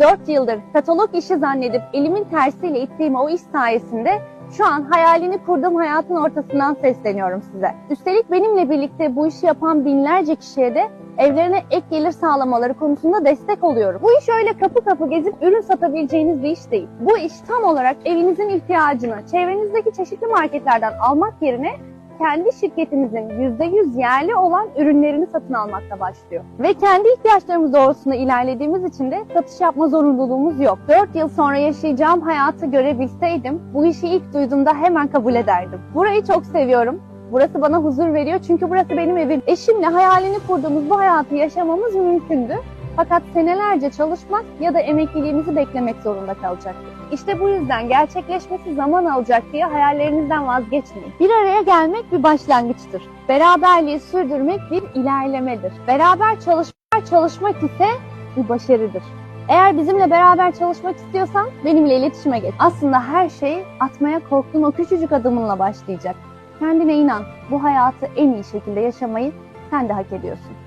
4 yıldır katalog işi zannedip elimin tersiyle ittiğim o iş sayesinde şu an hayalini kurduğum hayatın ortasından sesleniyorum size. Üstelik benimle birlikte bu işi yapan binlerce kişiye de evlerine ek gelir sağlamaları konusunda destek oluyorum. Bu iş öyle kapı kapı gezip ürün satabileceğiniz bir iş değil. Bu iş tam olarak evinizin ihtiyacını çevrenizdeki çeşitli marketlerden almak yerine kendi şirketinizin %100 yerli olan ürünlerini satın almakla başlıyor. Ve kendi ihtiyaçlarımız doğrultusunda ilerlediğimiz için de satış yapma zorunluluğumuz yok. 4 yıl sonra yaşayacağım hayatı görebilseydim bu işi ilk duyduğumda hemen kabul ederdim. Burayı çok seviyorum. Burası bana huzur veriyor çünkü burası benim evim. Eşimle hayalini kurduğumuz bu hayatı yaşamamız mümkündü. Fakat senelerce çalışmak ya da emekliliğimizi beklemek zorunda kalacaktık. İşte bu yüzden gerçekleşmesi zaman alacak diye hayallerinizden vazgeçmeyin. Bir araya gelmek bir başlangıçtır. Beraberliği sürdürmek bir ilerlemedir. Beraber çalışmak, çalışmak ise bir başarıdır. Eğer bizimle beraber çalışmak istiyorsan benimle iletişime geç. Aslında her şey atmaya korktuğun o küçücük adımınla başlayacak. Kendine inan. Bu hayatı en iyi şekilde yaşamayı sen de hak ediyorsun.